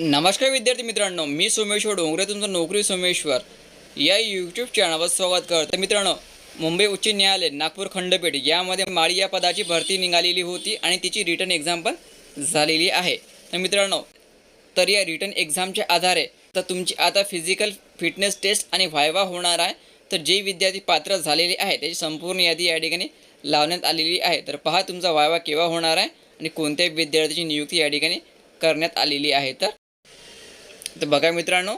नमस्कार विद्यार्थी मित्रांनो मी सोमेश्वर डोंगरे तुमचं नोकरी सोमेश्वर. या यूट्यूब चॅनलवर स्वागत करतो. तर मित्रांनो मुंबई उच्च न्यायालय नागपूर खंडपीठ यामध्ये माळी या पदाची भरती निघालेली होती आणि तिची रिटर्न एक्झाम पण झालेली आहे. तर मित्रांनो तर या रिटर्न एक्झामच्या आधारे तर तुमची आता फिजिकल फिटनेस टेस्ट आणि व्हायवा होणार आहे. तर जे विद्यार्थी पात्र झालेले आहे त्याची संपूर्ण यादी या ठिकाणी लावण्यात आलेली आहे. तर पहा तुमचा व्हायवा केव्हा होणार आहे आणि कोणत्या विद्यार्थ्याची नियुक्ती या ठिकाणी करण्यात आलेली आहे. तर तर बघा मित्रांनो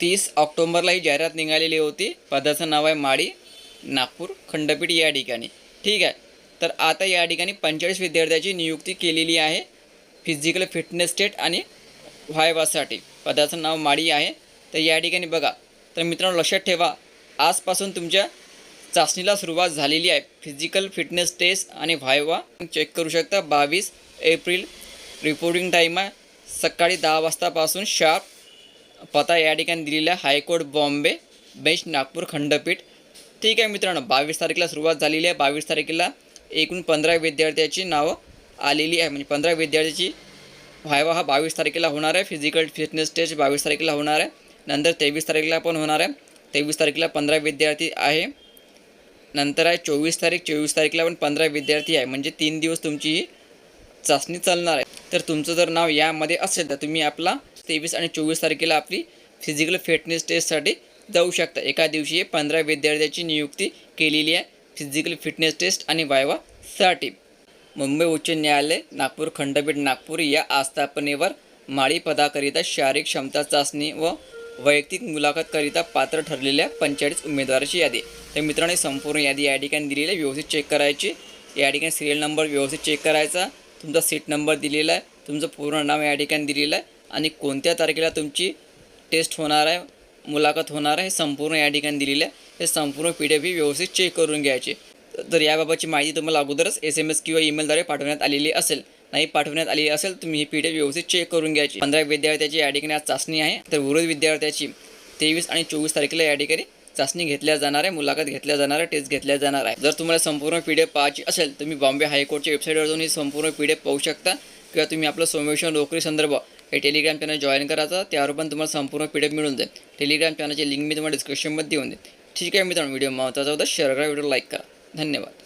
तीस ऑक्टोंबरला ही जाहिरात निघालेली होती. पदाचं नाव आहे माळी नागपूर खंडपीठ या ठिकाणी. ठीक आहे? तर आता या ठिकाणी पंचेचाळीस विद्यार्थ्याची नियुक्ती केलेली आहे. फिजिकल फिटनेस स्टेट आणि व्हायवासाठी. पदाचं नाव माळी आहे. तर या ठिकाणी बघा. तर मित्रांनो लक्षात ठेवा. आजपासून तुमच्या चाचणीला सुरुवात झालेली आहे. फिजिकल फिटनेस टेस्ट आणि व्हायवा. चेक करू शकता. बावीस एप्रिल रिपोर्टिंग टाईम आहे. सकाळी दहा वाजतापासून शार्प पता या ठिकाणी दिलेला आहे. हायकोर्ट बॉम्बे बेंच नागपूर खंडपीठ. ठीक आहे मित्रांनो बावीस तारखेला सुरुवात झालेली आहे. बावीस तारखेला एकूण पंधरा विद्यार्थ्याची नावं आलेली आहे. म्हणजे पंधरा विद्यार्थ्याची व्हायवा हा बावीस तारखेला होणार आहे. फिजिकल फिटनेस टेस्ट बावीस तारखेला होणार आहे. नंतर तेवीस तारखेला पण होणार आहे. तेवीस तारखेला पंधरा विद्यार्थी आहे. नंतर आहे चोवीस तारीख. चोवीस तारखेला पण पंधरा विद्यार्थी आहे. म्हणजे तीन दिवस तुमची ही चाचणी चालणार आहे. तर तुमचं जर नाव यामध्ये असेल तर तुम्ही आपला तेवीस आणि चोवीस तारखेला आपली फिजिकल फिटनेस टेस्टसाठी जाऊ शकता. एका दिवशी पंधरा विद्यार्थ्याची नियुक्ती केलेली आहे फिजिकल फिटनेस टेस्ट आणि वायवासाठी मुंबई उच्च न्यायालय नागपूर खंडपीठ नागपूर या आस्थापनेवर माळी पदाकरिता शारीरिक क्षमता चाचणी व वैयक्तिक मुलाखतकरिता पात्र ठरलेल्या पंचेचाळीस उमेदवाराची यादी. तर मित्रांनो संपूर्ण यादी या ठिकाणी दिलेली आहे. व्यवस्थित चेक करायची. या ठिकाणी सिरियल नंबर व्यवस्थित चेक करायचा. तुमचा सीट नंबर दिलेला आहे. तुमचं पूर्ण नाव या ठिकाणी दिलेलं आहे. आणि कोणत्या तारखेला तुमची टेस्ट होणार आहे मुलाखत होणार आहे हे संपूर्ण या ठिकाणी दिलेलं आहे. हे संपूर्ण पी डी एफ व्यवस्थित चेक करून घ्यायचे. तर याबाबतची माहिती तुम्हाला अगोदरच एस एम एस किंवा ईमेलद्वारे पाठवण्यात आलेली असेल. नाही पाठवण्यात आली असेल तुम्ही ही पी डी एफ व्यवस्थित चेक करून घ्यायची. पंधरा विद्यार्थ्याची या ठिकाणी आज चाचणी आहे. तर उर्वरित विद्यार्थ्याची तेवीस आणि चोवीस तारखेला या ठिकाणी चाचणी घेतल्या जाणार आहे मुलाखत घेतल्या जाणार आहे टेस्ट घेतल्या जाणार आहे. जर तुम्हाला संपूर्ण पी डी एफ पाहायची असेल तुम्ही बॉम्बे हायकोर्टच्या वेबसाईटवर जाऊन ही संपूर्ण पी डी एफ पाहू शकता. किंवा तुम्ही आपलं सोमेश्वर नोकरी संदर्भ हे टेलिग्राम चॅनल जॉईन करायचा त्यावर पण तुम्हाला संपूर्ण पी डी एफ मिळून जाईल. टेलिग्राम चॅनलची लिंक मी तुम्हाला डिस्क्रिप्शनमध्ये देऊन देईन. ठीक आहे मित्रांनो व्हिडिओ महत्त्वाचा होता शेअर करा व्हिडिओ लाईक करा. धन्यवाद.